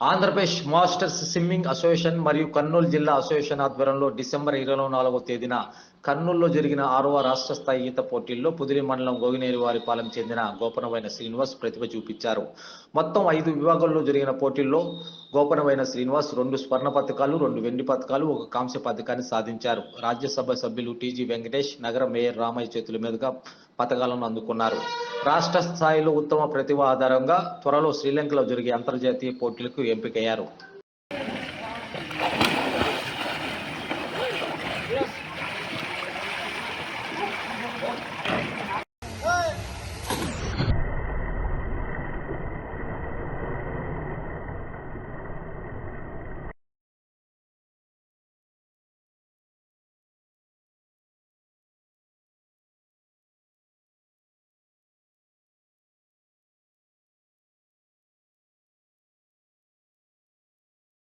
Andhra Pradesh masters swimming association మరియు కర్నూలు జిల్లా association ఆధ్వర్యంలో డిసెంబర్ ఇరవై నాలుగవ తేదీన కర్నూలులో జరిగిన ఆరవ రాష్ట్ర స్థాయి ఈత పోటీల్లో పుదిరి మండలం గోగినేరి వారిపాలెం చెందిన గోపనమైన శ్రీనివాస్ ప్రతిభ చూపించారు. మొత్తం ఐదు విభాగాల్లో జరిగిన పోటీల్లో గోపనమైన శ్రీనివాస్ రెండు స్వర్ణ పథకాలు రెండు వెండి పథకాలు ఒక కాంస్య పథకాన్ని సాధించారు. రాజ్యసభ సభ్యులు టీజీ వెంకటేష్ నగర మేయర్ రామయ్య చేతుల మీదుగా పథకాలను అందుకున్నారు. రాష్ట్ర స్థాయిలో ఉత్తమ ప్రతిభ ఆధారంగా త్వరలో శ్రీలంకలో జరిగే అంతర్జాతీయ పోటీలకు ఎంపికయ్యారు.